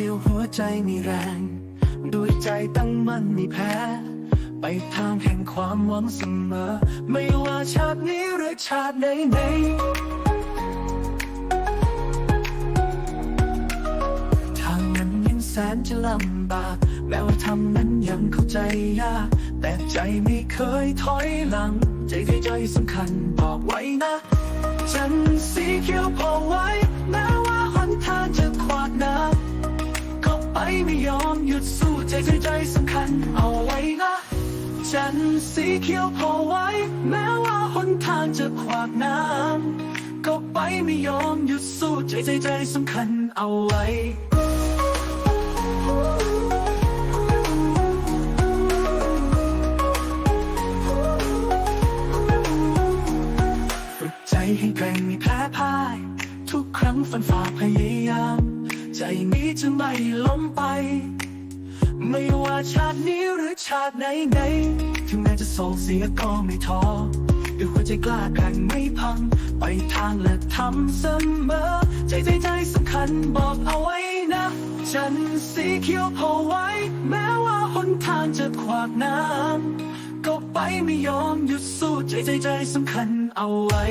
เดียวหัวใจมีแรง ด้วยใจตั้งมั่นไม่แพ้ ไปทางแห่งความหวังเสมอ ไม่ว่าชาตินี้หรือชาติไหนไหนๆทางนั้นยังแสนจะลำบากแม้ว่าทำนั้นยังเข้าใจยาก แต่ใจไม่เคยถอยหลัง ใจใจใจสำคัญบอกไว้นะ ฉันสีเขียวพอไว้แม้ ไปไม่ยอมหยุดสู้ใจใจใจสำคัญเอาไว้นะ ฉันสีเขียวพอไว้ แม้ว่าหนทางจะขวากน้ำก็ไปไม่ยอมหยุดสู้ใจใจใจสำคัญเอาไว้ใจให้แกร่งม่แพ้พ่าย ทุกครั้งฝันฝ่าพยายาม ใจนี้จะไม่ล้มไป ไม่ว่าชาตินี้หรือชาติไหนไหนถึงแม้จะโศกเสียก็ไม่ท้อด้วยหัวใจกล้าแกร่งไม่พัง ไปทางและทำเสมอ ใจใจใจสำคัญบอกเอาไว้นะ ฉันสีเขียวพอไว้ แม้ว่าหนทางจะขวากน้ำก็ไปไม่ยอมหยุดสู้ใจใจใจสำคัญเอาไว้